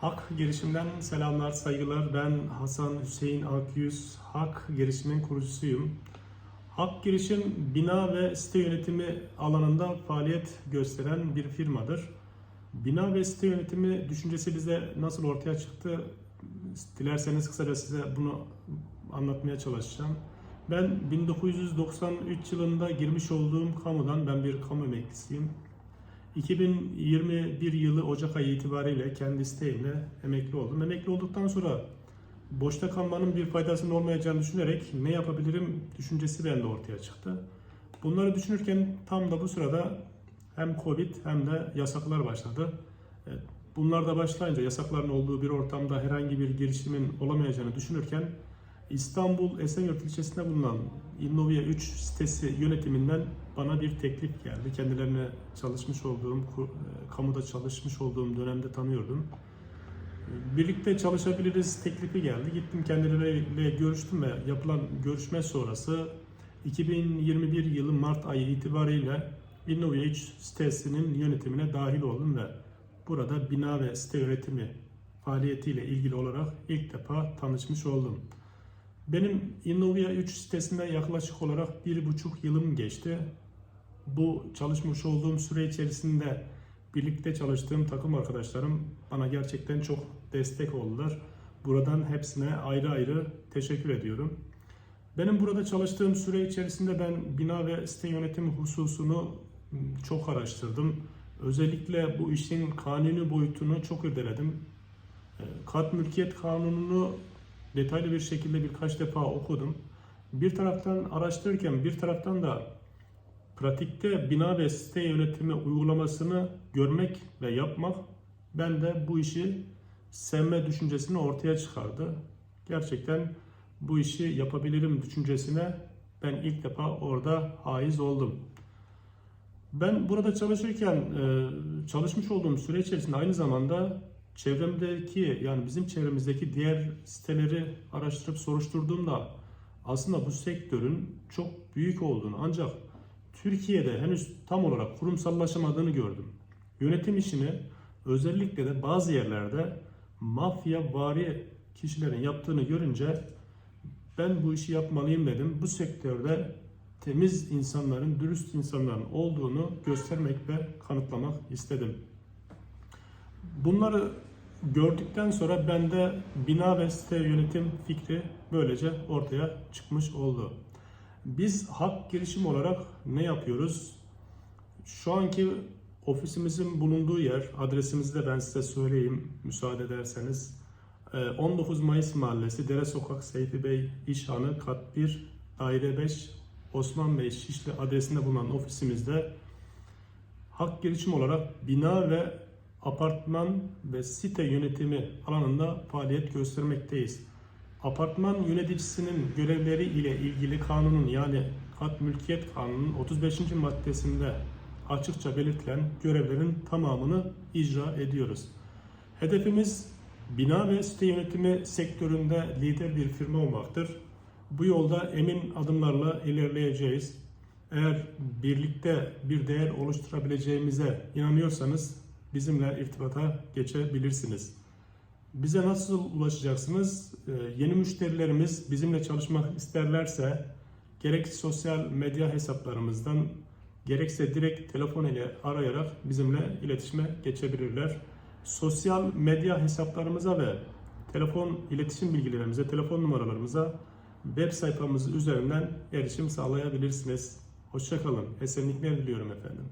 Hak Girişim'den selamlar, saygılar. Ben Hasan Hüseyin Akyüz, Hak Girişim'in kurucusuyum. Hak Girişim, bina ve site yönetimi alanında faaliyet gösteren bir firmadır. Bina ve site yönetimi düşüncesi bize nasıl ortaya çıktı? Dilerseniz kısaca size bunu anlatmaya çalışacağım. Ben 1993 yılında girmiş olduğum kamudan, ben bir kamu emeklisiyim. 2021 yılı Ocak ayı itibariyle kendi isteğimle emekli oldum. Emekli olduktan sonra boşta kalmanın bir faydasının olmayacağını düşünerek ne yapabilirim düşüncesi bende ortaya çıktı. Bunları düşünürken tam da bu sırada hem Covid hem de yasaklar başladı. Evet, Bunlar da başlayınca yasakların olduğu bir ortamda herhangi bir girişimin olamayacağını düşünürken İstanbul Esenyurt ilçesinde bulunan Innovia 3 sitesi yönetiminden bana bir teklif geldi. Kendilerine çalışmış olduğum, e, kamuda çalışmış olduğum dönemde tanıyordum. Birlikte çalışabiliriz teklifi geldi. Gittim kendileriyle görüştüm ve yapılan görüşme sonrası 2021 yılı Mart ayı itibariyle Innovia 3 sitesinin yönetimine dahil oldum ve burada bina ve site yönetimi faaliyetiyle ilgili olarak ilk defa tanışmış oldum. Benim Innovia 3 sitesinde yaklaşık olarak bir buçuk yılım geçti. Bu çalışmış olduğum süre içerisinde birlikte çalıştığım takım arkadaşlarım bana gerçekten çok destek oldular. Buradan hepsine ayrı ayrı teşekkür ediyorum. Benim burada çalıştığım süre içerisinde ben bina ve site yönetimi hususunu m, çok araştırdım. Özellikle bu işin kanuni boyutunu çok irdeledim. Kat mülkiyet kanununu detaylı bir şekilde birkaç defa okudum. Bir taraftan araştırırken bir taraftan da pratikte bina ve site yönetimi uygulamasını görmek ve yapmak ben de bu işi sevme düşüncesini ortaya çıkardı. Gerçekten bu işi yapabilirim düşüncesine ben ilk defa orada haiz oldum. Ben burada çalışırken e, çalışmış olduğum süre içerisinde aynı zamanda çevremdeki yani bizim çevremizdeki diğer siteleri araştırıp soruşturduğumda aslında bu sektörün çok büyük olduğunu ancak Türkiye'de henüz tam olarak kurumsallaşamadığını gördüm. Yönetim işini özellikle de bazı yerlerde mafya vari kişilerin yaptığını görünce ben bu işi yapmalıyım dedim. Bu sektörde temiz insanların, dürüst insanların olduğunu göstermek ve kanıtlamak istedim. Bunları gördükten sonra bende bina ve site yönetim fikri böylece ortaya çıkmış oldu. Biz hak girişim olarak ne yapıyoruz? Şu anki ofisimizin bulunduğu yer, adresimizi de ben size söyleyeyim müsaade ederseniz. Ee, 19 Mayıs Mahallesi, Dere Sokak, Seyfi Bey, İşhanı, Kat 1, Daire 5, Osman Bey Şişli adresinde bulunan ofisimizde hak girişim olarak bina ve apartman ve site yönetimi alanında faaliyet göstermekteyiz. Apartman yöneticisinin görevleri ile ilgili kanunun yani kat mülkiyet kanunun 35. maddesinde açıkça belirtilen görevlerin tamamını icra ediyoruz. Hedefimiz bina ve site yönetimi sektöründe lider bir firma olmaktır. Bu yolda emin adımlarla ilerleyeceğiz. Eğer birlikte bir değer oluşturabileceğimize inanıyorsanız bizimle irtibata geçebilirsiniz. Bize nasıl ulaşacaksınız? Ee, yeni müşterilerimiz bizimle çalışmak isterlerse gerek sosyal medya hesaplarımızdan gerekse direkt telefon ile arayarak bizimle iletişime geçebilirler. Sosyal medya hesaplarımıza ve telefon iletişim bilgilerimize, telefon numaralarımıza web sayfamız üzerinden erişim sağlayabilirsiniz. Hoşçakalın. Esenlikler diliyorum efendim.